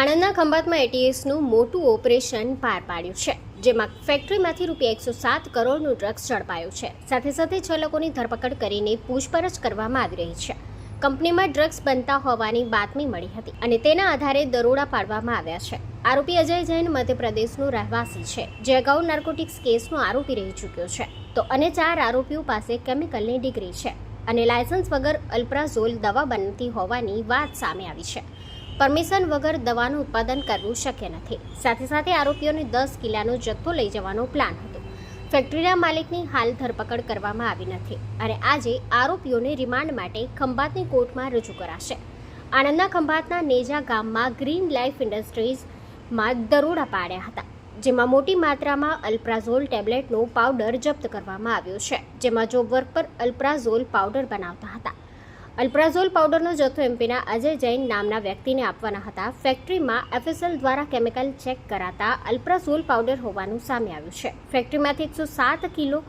આણંદના ખંભાતમાં એટીએસનું મોટું ઓપરેશન પાર પાડ્યું છે, જેમાં ફેક્ટરીમાંથી રૂપિયા એકસો સાત કરોડનું ડ્રગ્સ ઝડપાયું છે. સાથે સાથે છ લોકોની ધરપકડ કરીને પૂછપરછ કરવામાં આવી રહી છે. કંપનીમાં ડ્રગ્સ બનતા હોવાની બાતમી મળી હતી અને તેના આધારે દરોડા પાડવામાં આવ્યા છે. આરોપી અજય જૈન મધ્યપ્રદેશનો રહેવાસી છે, જે અગાઉ નાર્કોટિક્સ કેસનો આરોપી રહી ચૂક્યો છે. તો અને ચાર આરોપીઓ પાસે કેમિકલની ડિગ્રી છે અને લાયસન્સ વગર અલ્પ્રાઝોલ દવા બનતી હોવાની વાત સામે આવી છે. પરમિશન વગર દવાનું ઉત્પાદન કરવું શક્ય નથી. સાથે સાથે આરોપીઓને દસ કિલ્લાનો જથ્થો લઈ જવાનો પ્લાન હતો. ફેક્ટરીના માલિકની હાલ ધરપકડ કરવામાં આવી નથી અને આજે આરોપીઓને રિમાન્ડ માટે ખંભાતની કોર્ટમાં રજૂ કરાશે. આણંદના ખંભાતના નેજા ગામમાં ગ્રીન લાઈફ ઇન્ડસ્ટ્રીઝમાં દરોડા પાડ્યા હતા, જેમાં મોટી માત્રામાં અલ્પ્રાઝોલ ટેબ્લેટનો પાવડર જપ્ત કરવામાં આવ્યો છે, જેમાં જોબ વર્ક પર અલ્પ્રાઝોલ પાવડર બનાવતા હતા અલ્પ્રાઝોલ પાવડરનો જથ્થો એમપીના અજય જૈન નામના વ્યક્તિને આપવાના હતા. ફેક્ટરીમાં એફએસએલ દ્વારા કેમિકલ ચેક કરાતા અલ્પ્રાઝોલ પાવડર હોવાનું સામે આવ્યું છે. ફેક્ટરીમાંથી એકસો સાત કિલો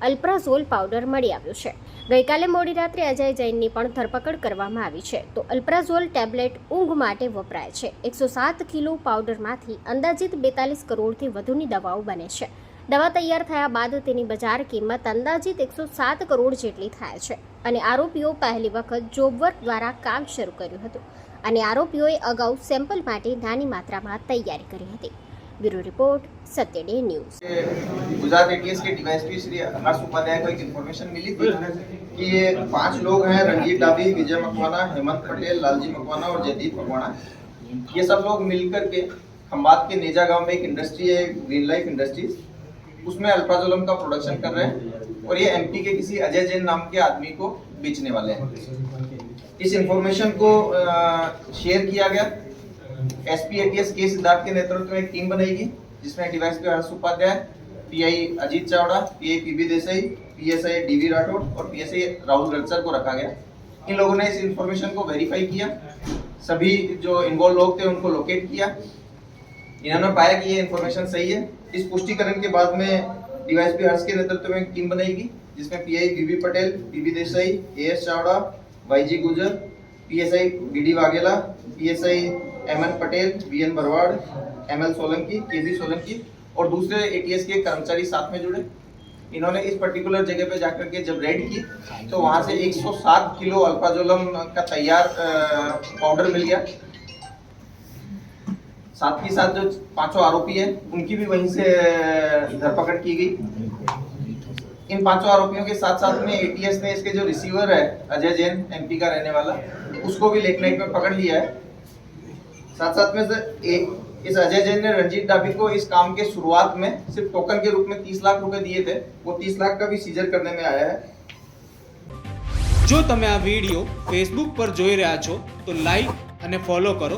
અલ્પ્રાઝોલ પાવડર મળી આવ્યો છે. ગઈકાલે મોડી રાત્રે અજય જૈનની પણ ધરપકડ કરવામાં આવી છે. તો અલ્પ્રાઝોલ ટેબ્લેટ ઊંઘ માટે વપરાય છે. એકસો સાત કિલો પાવડરમાંથી અંદાજિત બેતાલીસ કરોડથી વધુની દવાઓ બને છે. દવા તૈયાર થયા બાદ તેની બજાર કિંમત અંદાજિત એકસો સાત કરોડ જેટલી થાય છે અને આરોપીઓ પહેલી વખત જોબ વર્ક દ્વારા કામ શરૂ કર્યું હતું અને આરોપીઓએ અગાઉ સેમ્પલ માટે નાની માત્રામાં તૈયારી કરી હતી bureau report Satya Day News Gujarat ATS के डीवाईएसपी श्री हर्ष उपाध्याय को एक इन्फॉर्मेशन मिली थी कि ये पांच लोग हैं रणजीत डाबी विजय मकवाना हेमंत पटेल लालजी मकवाना और जयदीप मकवाना ये सब लोग मिलकर के खम्बात के नेजा गांव में एक इंडस्ट्री है ग्रीन लाइफ इंडस्ट्रीज उसमें अल्फाजोलम का प्रोडक्शन कर रहे हैं और ये एमपी के किसी अजय जैन नाम के आदमी को बेचने वाले हैं। इस इंफॉर्मेशन को शेयर किया गया। एसपी एटीएस के सिद्धार्थ के नेतृत्व में एक टीम बनाएगी, जिसमें DySP Harsh Upadhyay PI Ajit Chavda PI PB Desai PSI DV Rathod और पीएसआई राहुल रलसर को रखा गया। इन लोगों ने इस इंफॉर्मेशन को वेरीफाई किया। सभी जो इन्वॉल्व लोग थे, उनको लोकेट किया। इन्होंने पाया कि ये इन्फॉर्मेशन सही है। इस पुष्टिकरण के बाद में डिवाइस पे हर्ष के नेतृत्व में टीम बनाएगी जिसमें PI BB Patel PB Desai A S Chavda YG Gujar PSI DD Vaghela PSI M N Patel V N Bharwad M L Solanki K B Solanki और दूसरे एटीएस के कर्मचारी साथ में जुड़े। इन्होंने इस पर्टिकुलर जगह पे जाकर के जब रेड की तो वहाँ से 107 किलो अल्फाजोलम का तैयार पाउडर मिल गया। साथ ही साथ जो पांचों आरोपी है उनकी भी वहीं से धरपकड़ की गई इन पांचों आरोपियों के साथ साथ में एटीएस ने इसके जो रिसीवर है अजय जैन एमपी का रहने वाला उसको भी लेक नाइट में पकड़ लिया है साथ साथ में सर एक इस अजय जैन ने रंजीत डाबी को इस काम के शुरुआत में सिर्फ टोकन के रूप में 30 लाख रुपए दिए थे वो 30 लाख का भी सीजर करने में आया है જો તમે આ વિડીયો ફેસબુક પર જોઈ રહ્યા છો તો લાઈક અને ફોલો કરો